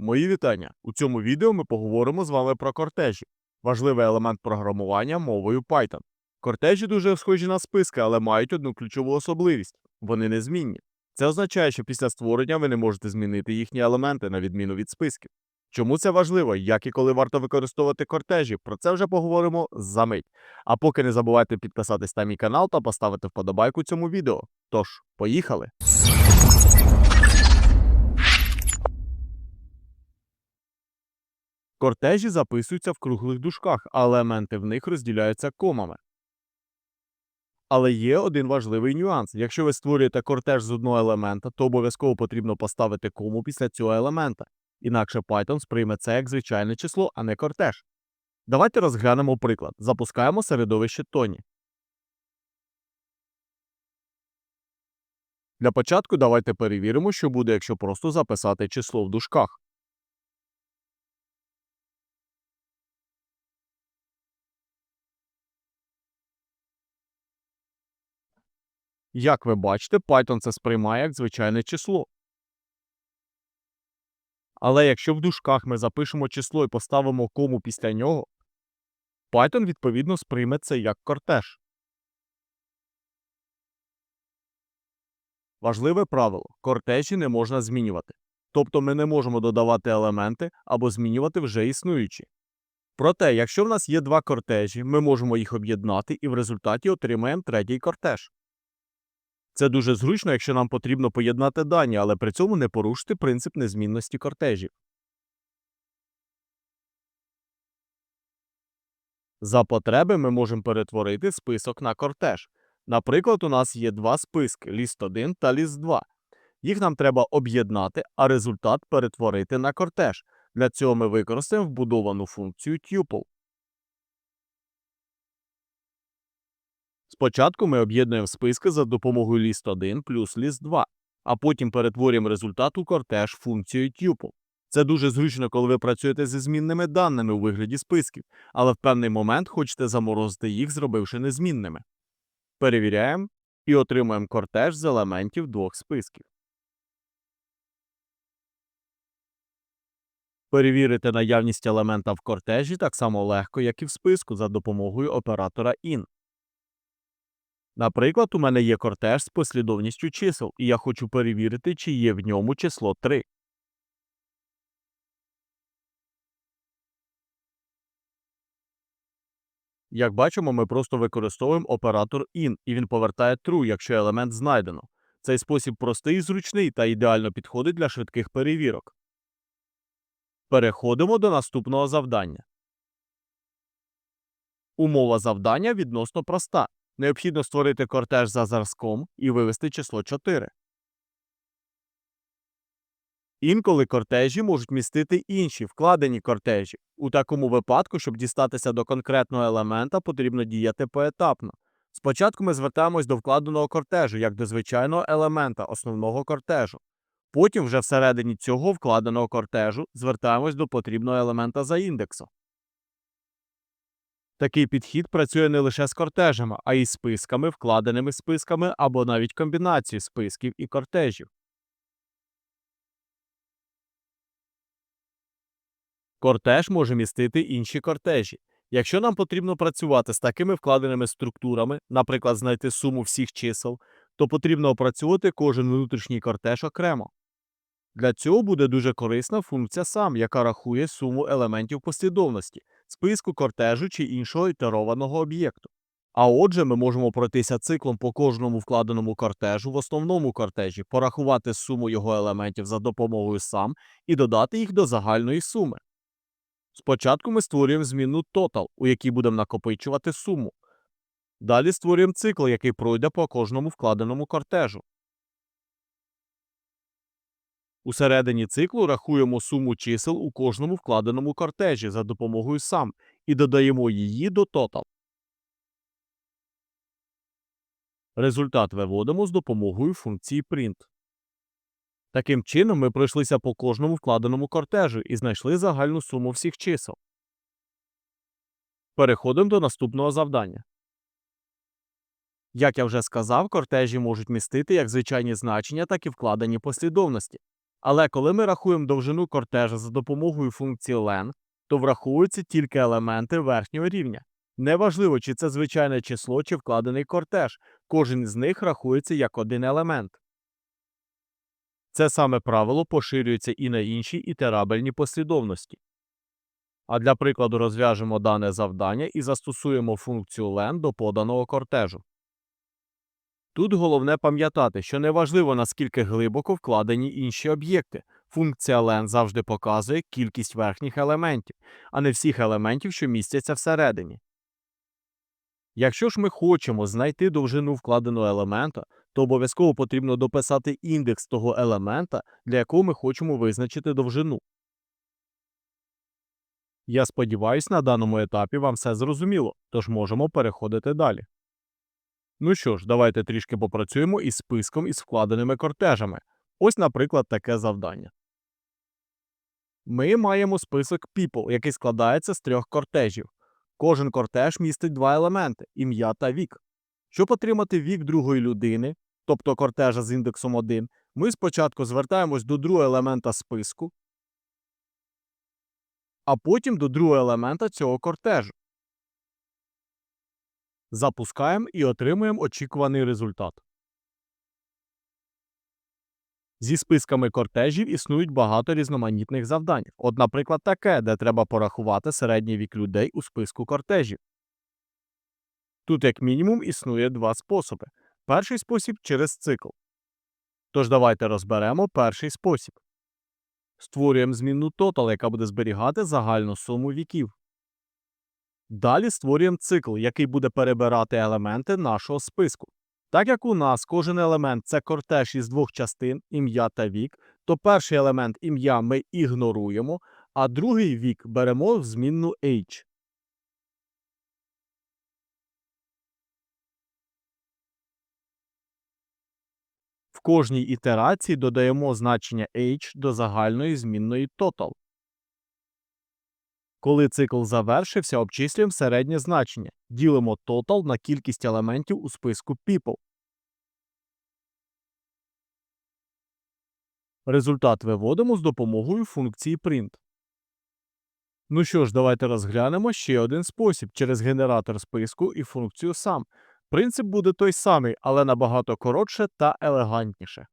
Мої вітання! У цьому відео ми поговоримо з вами про кортежі. Важливий елемент програмування мовою Python. Кортежі дуже схожі на списки, але мають одну ключову особливість вони незмінні. Це означає, що після створення ви не можете змінити їхні елементи на відміну від списків. Чому це важливо, як і коли варто використовувати кортежі, про це вже поговоримо за мить. А поки не забувайте підписатись на мій канал та поставити вподобайку цьому відео. Тож, поїхали! Кортежі записуються в круглих дужках, а елементи в них розділяються комами. Але є один важливий нюанс. Якщо ви створюєте кортеж з одного елемента, то обов'язково потрібно поставити кому після цього елемента. Інакше Python сприйме це як звичайне число, а не кортеж. Давайте розглянемо приклад. Запускаємо середовище Тоні. Для початку давайте перевіримо, що буде, якщо просто записати число в дужках. Як ви бачите, Python це сприймає як звичайне число. Але якщо в дужках ми запишемо число і поставимо кому після нього, Python відповідно сприйме це як кортеж. Важливе правило кортежі не можна змінювати. Тобто ми не можемо додавати елементи або змінювати вже існуючі. Проте, якщо в нас є два кортежі, ми можемо їх об'єднати і в результаті отримаємо третій кортеж. Це дуже зручно, якщо нам потрібно поєднати дані, але при цьому не порушити принцип незмінності кортежів. За потреби ми можемо перетворити список на кортеж. Наприклад, у нас є два списки ліст 1 та ліст 2. Їх нам треба об'єднати, а результат перетворити на кортеж. Для цього ми використаємо вбудовану функцію tuple. Спочатку ми об'єднуємо списки за допомогою ліст 1 плюс ліст 2, а потім перетворюємо результат у кортеж функцією tuple. Це дуже зручно, коли ви працюєте зі змінними даними у вигляді списків, але в певний момент хочете заморозити їх, зробивши незмінними. Перевіряємо і отримуємо кортеж з елементів двох списків. Перевірити наявність елемента в кортежі так само легко, як і в списку за допомогою оператора IN. Наприклад, у мене є кортеж з послідовністю чисел, і я хочу перевірити, чи є в ньому число 3. Як бачимо, ми просто використовуємо оператор IN, і він повертає true, якщо елемент знайдено. Цей спосіб простий і зручний та ідеально підходить для швидких перевірок. Переходимо до наступного завдання. Умова завдання відносно проста. Необхідно створити кортеж за зразком і вивести число 4. Інколи кортежі можуть містити інші вкладені кортежі. У такому випадку, щоб дістатися до конкретного елемента, потрібно діяти поетапно. Спочатку ми звертаємось до вкладеного кортежу як до звичайного елемента основного кортежу. Потім, вже всередині цього вкладеного кортежу, звертаємось до потрібного елемента за індексом. Такий підхід працює не лише з кортежами, а й з списками, вкладеними списками або навіть комбінацією списків і кортежів. Кортеж може містити інші кортежі. Якщо нам потрібно працювати з такими вкладеними структурами, наприклад, знайти суму всіх чисел, то потрібно опрацьовувати кожен внутрішній кортеж окремо. Для цього буде дуже корисна функція сам, яка рахує суму елементів послідовності, списку кортежу чи іншого ітерованого об'єкту. А отже, ми можемо пройтися циклом по кожному вкладеному кортежу в основному кортежі, порахувати суму його елементів за допомогою сам і додати їх до загальної суми. Спочатку ми створюємо змінну total, у якій будемо накопичувати суму. Далі створюємо цикл, який пройде по кожному вкладеному кортежу. Усередині циклу рахуємо суму чисел у кожному вкладеному кортежі за допомогою сам і додаємо її до total. Результат виводимо з допомогою функції print. Таким чином ми пройшлися по кожному вкладеному кортежу і знайшли загальну суму всіх чисел. Переходимо до наступного завдання. Як я вже сказав, кортежі можуть містити як звичайні значення, так і вкладені послідовності. Але коли ми рахуємо довжину кортежа за допомогою функції len, то враховуються тільки елементи верхнього рівня. Неважливо, чи це звичайне число, чи вкладений кортеж, кожен з них рахується як один елемент. Це саме правило поширюється і на інші ітерабельні послідовності. А для прикладу розв'яжемо дане завдання і застосуємо функцію len до поданого кортежу. Тут головне пам'ятати, що неважливо наскільки глибоко вкладені інші об'єкти. Функція len завжди показує кількість верхніх елементів, а не всіх елементів, що містяться всередині. Якщо ж ми хочемо знайти довжину вкладеного елемента, то обов'язково потрібно дописати індекс того елемента, для якого ми хочемо визначити довжину. Я сподіваюся, на даному етапі вам все зрозуміло, тож можемо переходити далі. Ну що ж, давайте трішки попрацюємо із списком із вкладеними кортежами. Ось, наприклад, таке завдання. Ми маємо список people, який складається з трьох кортежів. Кожен кортеж містить два елементи ім'я та вік. Щоб отримати вік другої людини, тобто кортежа з індексом 1, ми спочатку звертаємось до другого елемента списку, а потім до другого елемента цього кортежу. Запускаємо і отримуємо очікуваний результат. Зі списками кортежів існують багато різноманітних завдань. От, наприклад, таке, де треба порахувати середній вік людей у списку кортежів. Тут, як мінімум, існує два способи. Перший спосіб через цикл. Тож давайте розберемо перший спосіб. Створюємо змінну total, яка буде зберігати загальну суму віків. Далі створюємо цикл, який буде перебирати елементи нашого списку. Так як у нас кожен елемент це кортеж із двох частин ім'я та вік, то перший елемент ім'я ми ігноруємо, а другий вік беремо в змінну H. В кожній ітерації додаємо значення H до загальної змінної total. Коли цикл завершився, обчислюємо середнє значення. Ділимо total на кількість елементів у списку people. Результат виводимо з допомогою функції print. Ну що ж, давайте розглянемо ще один спосіб через генератор списку і функцію сам. Принцип буде той самий, але набагато коротше та елегантніше.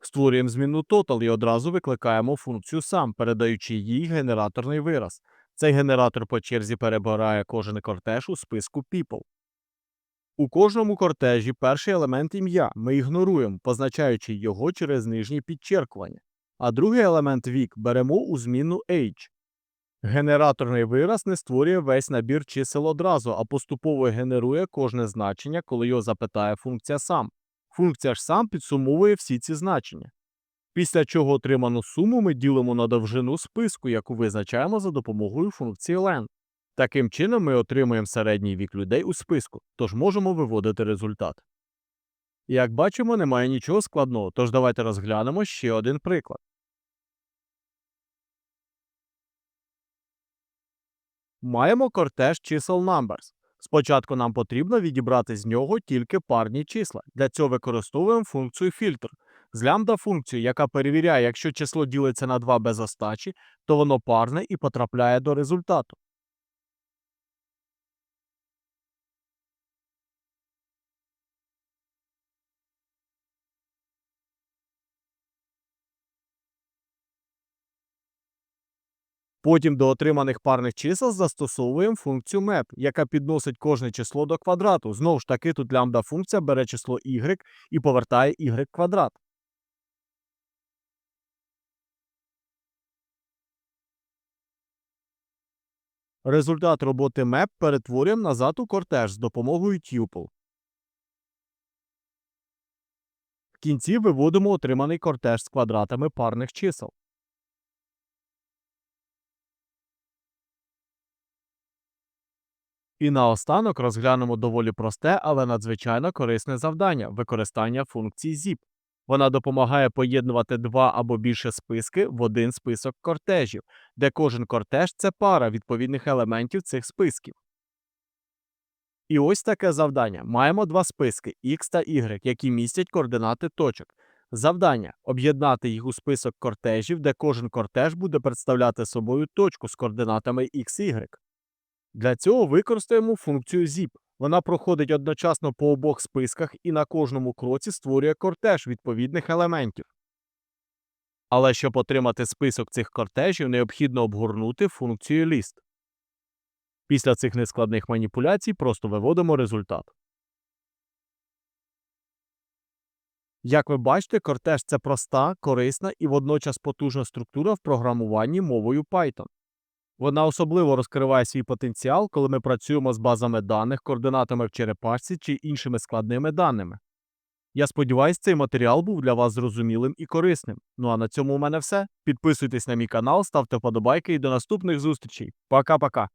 Створюємо змінну total і одразу викликаємо функцію сам, передаючи їй генераторний вираз. Цей генератор по черзі перебирає кожен кортеж у списку people. У кожному кортежі перший елемент ім'я ми ігноруємо, позначаючи його через нижнє підчеркування, а другий елемент вік беремо у зміну age. Генераторний вираз не створює весь набір чисел одразу, а поступово генерує кожне значення, коли його запитає функція сам. Функція ж сам підсумовує всі ці значення. Після чого отриману суму ми ділимо на довжину списку, яку визначаємо за допомогою функції len. Таким чином ми отримуємо середній вік людей у списку, тож можемо виводити результат. Як бачимо, немає нічого складного, тож давайте розглянемо ще один приклад. Маємо кортеж чисел numbers. Спочатку нам потрібно відібрати з нього тільки парні числа. Для цього використовуємо функцію фільтр. З лямбда функцію, яка перевіряє, якщо число ділиться на 2 без остачі, то воно парне і потрапляє до результату. Потім до отриманих парних чисел застосовуємо функцію map, яка підносить кожне число до квадрату. Знову ж таки, тут лямбда функція бере число y і повертає y квадрат. Результат роботи map перетворюємо назад у кортеж з допомогою tuple. В кінці виводимо отриманий кортеж з квадратами парних чисел. І наостанок розглянемо доволі просте, але надзвичайно корисне завдання використання функції zip. Вона допомагає поєднувати два або більше списки в один список кортежів, де кожен кортеж це пара відповідних елементів цих списків. І ось таке завдання. Маємо два списки X та Y, які містять координати точок. Завдання об'єднати їх у список кортежів, де кожен кортеж буде представляти собою точку з координатами x, y. Для цього використаємо функцію zip. Вона проходить одночасно по обох списках і на кожному кроці створює кортеж відповідних елементів. Але щоб отримати список цих кортежів, необхідно обгорнути функцію list. Після цих нескладних маніпуляцій просто виводимо результат. Як ви бачите, кортеж це проста, корисна і водночас потужна структура в програмуванні мовою Python. Вона особливо розкриває свій потенціал, коли ми працюємо з базами даних, координатами в черепашці чи іншими складними даними. Я сподіваюся, цей матеріал був для вас зрозумілим і корисним. Ну а на цьому у мене все. Підписуйтесь на мій канал, ставте вподобайки і до наступних зустрічей. Пока-пока.